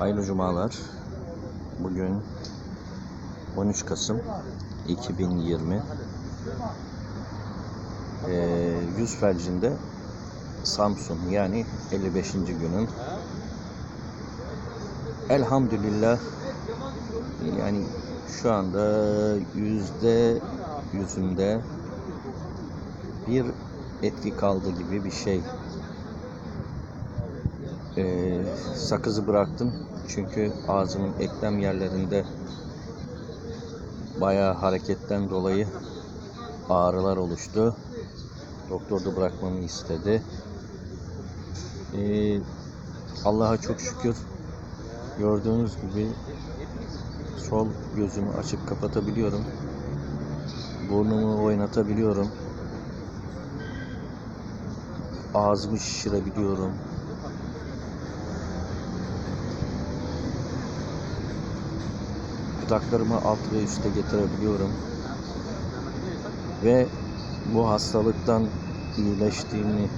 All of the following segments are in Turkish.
Hayırlı cumalar. Bugün 13 Kasım 2020. Ee, yüz felcinde Samsun yani 55. günün elhamdülillah yani şu anda yüzde yüzünde bir etki kaldı gibi bir şey. Ee, sakızı bıraktım çünkü ağzımın eklem yerlerinde bayağı hareketten dolayı ağrılar oluştu. Doktor da bırakmamı istedi. Ee, Allah'a çok şükür gördüğünüz gibi sol gözümü açıp kapatabiliyorum. Burnumu oynatabiliyorum. Ağzımı şişirebiliyorum. Dudaklarımı alt ve üste getirebiliyorum. Ve bu hastalıktan iyileştiğimi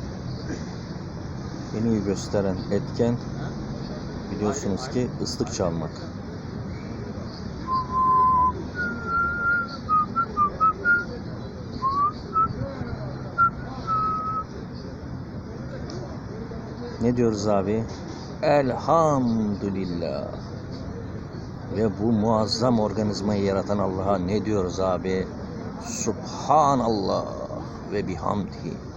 en iyi gösteren etken biliyorsunuz ki ıslık çalmak. Ne diyoruz abi? Elhamdülillah. Ve bu muazzam organizmayı yaratan Allah'a ne diyoruz abi? Subhanallah ve bihamdihi.